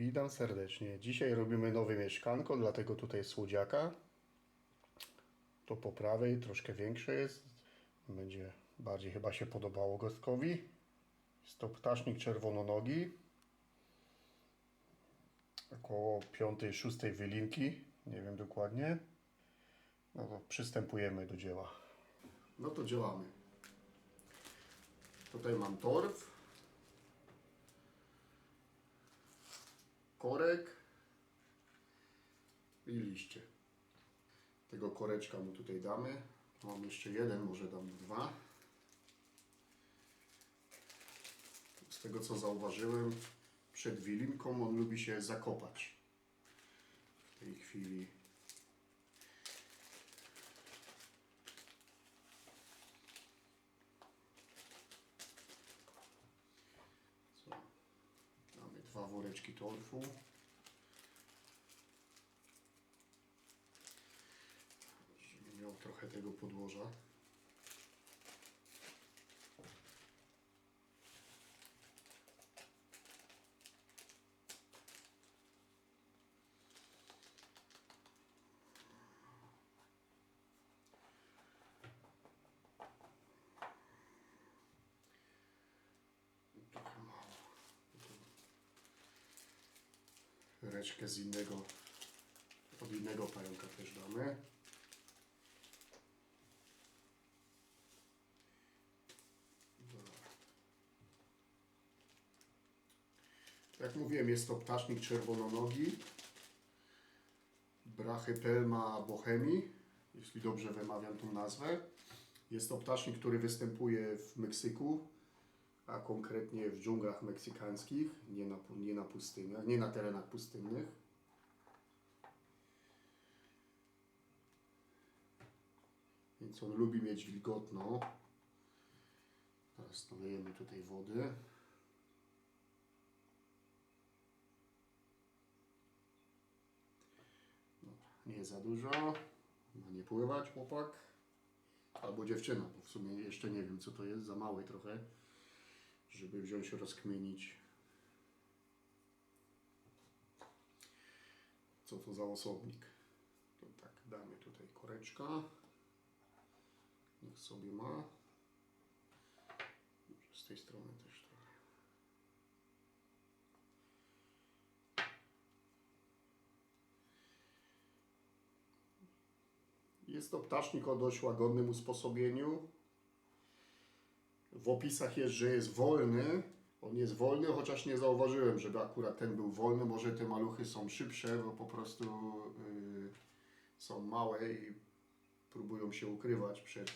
Witam serdecznie. Dzisiaj robimy nowe mieszkanko, dlatego tutaj słodziaka. To po prawej troszkę większe jest. Będzie bardziej chyba się podobało gostkowi. Jest to ptasznik czerwononogi. Około 5-6 wylinki. Nie wiem dokładnie. No to przystępujemy do dzieła. No to działamy. Tutaj mam torf. Korek i liście. Tego koreczka mu tutaj damy. Mam jeszcze jeden, może dam dwa. Z tego co zauważyłem, przed wilinką on lubi się zakopać. W tej chwili co? Mamy dwa woreczki torfu. Żeby miał trochę tego podłoża. Trochę mało. Reczkę z innego, od innego pająka też damy. Dobra. Jak mówiłem, jest to ptasznik czerwononogi. Brachypelma bohemi, jeśli dobrze wymawiam tą nazwę. Jest to ptasznik, który występuje w Meksyku, a konkretnie w dżunglach meksykańskich, nie na, nie na pustyniach, nie na terenach pustynnych. Więc on lubi mieć wilgotno. Teraz nalejemy tutaj wody. Dobra, nie za dużo. Ma nie pływać chłopak. Albo dziewczyna, bo w sumie jeszcze nie wiem co to jest, za mały trochę żeby wziąć rozkminić co to za osobnik. To tak, damy tutaj koreczka. Niech sobie ma. Z tej strony też trochę. Jest to ptasznik o dość łagodnym usposobieniu. W opisach jest, że jest wolny. On jest wolny, chociaż nie zauważyłem, żeby akurat ten był wolny. Może te maluchy są szybsze, bo po prostu yy, są małe i próbują się ukrywać przed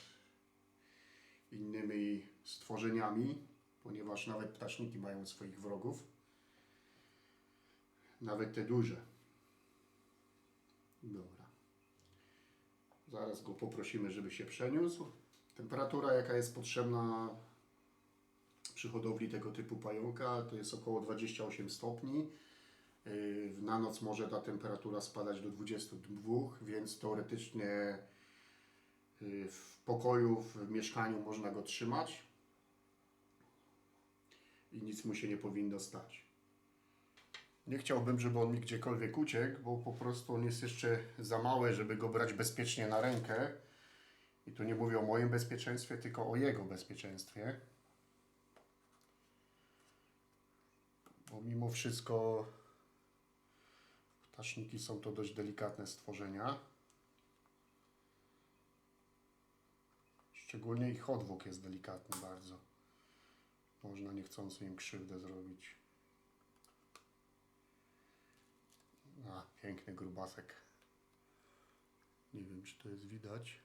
innymi stworzeniami, ponieważ nawet ptaszniki mają swoich wrogów. Nawet te duże. Dobra. Zaraz go poprosimy, żeby się przeniósł. Temperatura, jaka jest potrzebna przy hodowli tego typu pająka, to jest około 28 stopni. Yy, Na noc może ta temperatura spadać do 22, więc teoretycznie yy, w pokoju, w mieszkaniu można go trzymać i nic mu się nie powinno stać. Nie chciałbym, żeby on mi gdziekolwiek uciekł, bo po prostu on jest jeszcze za mały, żeby go brać bezpiecznie na rękę. I tu nie mówię o moim bezpieczeństwie, tylko o jego bezpieczeństwie. Bo mimo wszystko ptaszniki są to dość delikatne stworzenia. Szczególnie ich odwłok jest delikatny bardzo. Można niechcący im krzywdę zrobić. A, piękny grubasek. Nie wiem, czy to jest widać.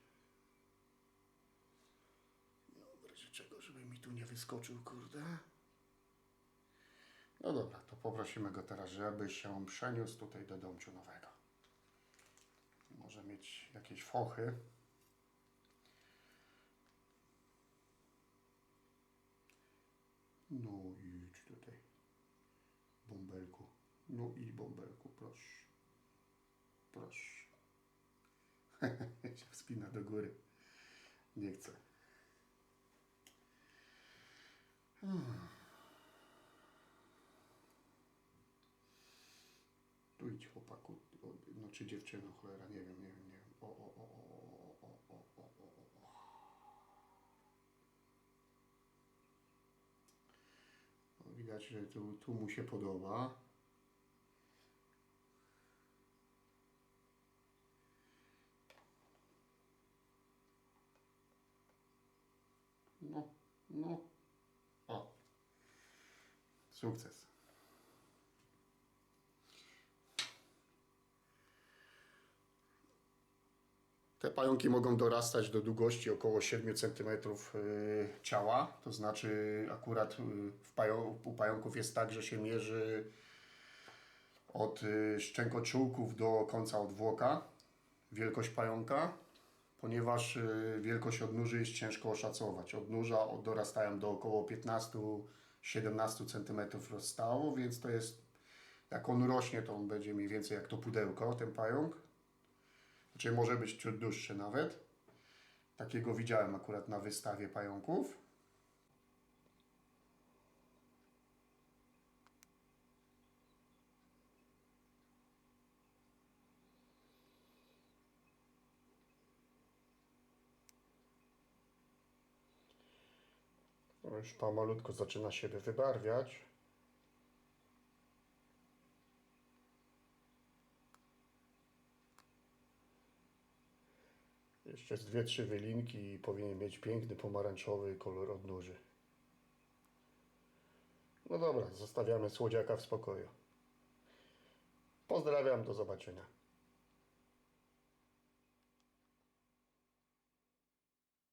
No, w razie czego, żeby mi tu nie wyskoczył, kurde. No dobra, to poprosimy go teraz, żeby się przeniósł tutaj do domciu nowego. Może mieć jakieś fochy. No idź tutaj. Bąbelku. No i bąbelku, proszę. Proszę. się wspina do góry. Nie chcę. Tu idź chłopaku, no czy dziewczyno, cholera, nie wiem, nie wiem, nie wiem. O, o, o, o, o, o, o, o, o. No, widać, że tu, tu mu się podoba. No, no. Sukces. Te pająki mogą dorastać do długości około 7 cm ciała. To znaczy, akurat y, w pają, u pająków jest tak, że się mierzy od y, szczękoczułków do końca odwłoka wielkość pająka, ponieważ y, wielkość odnóży jest ciężko oszacować. Odnóża od- dorastają do około 15-17 cm rozstawu, więc to jest, jak on rośnie, to on będzie mniej więcej jak to pudełko, ten pająk. Znaczy może być ciut dłuższy nawet. Takiego widziałem akurat na wystawie pająków. No już pomalutko zaczyna się wybarwiać. Jeszcze z dwie, trzy wylinki i powinien mieć piękny pomarańczowy kolor odnóży. No dobra, zostawiamy słodziaka w spokoju. Pozdrawiam, do zobaczenia.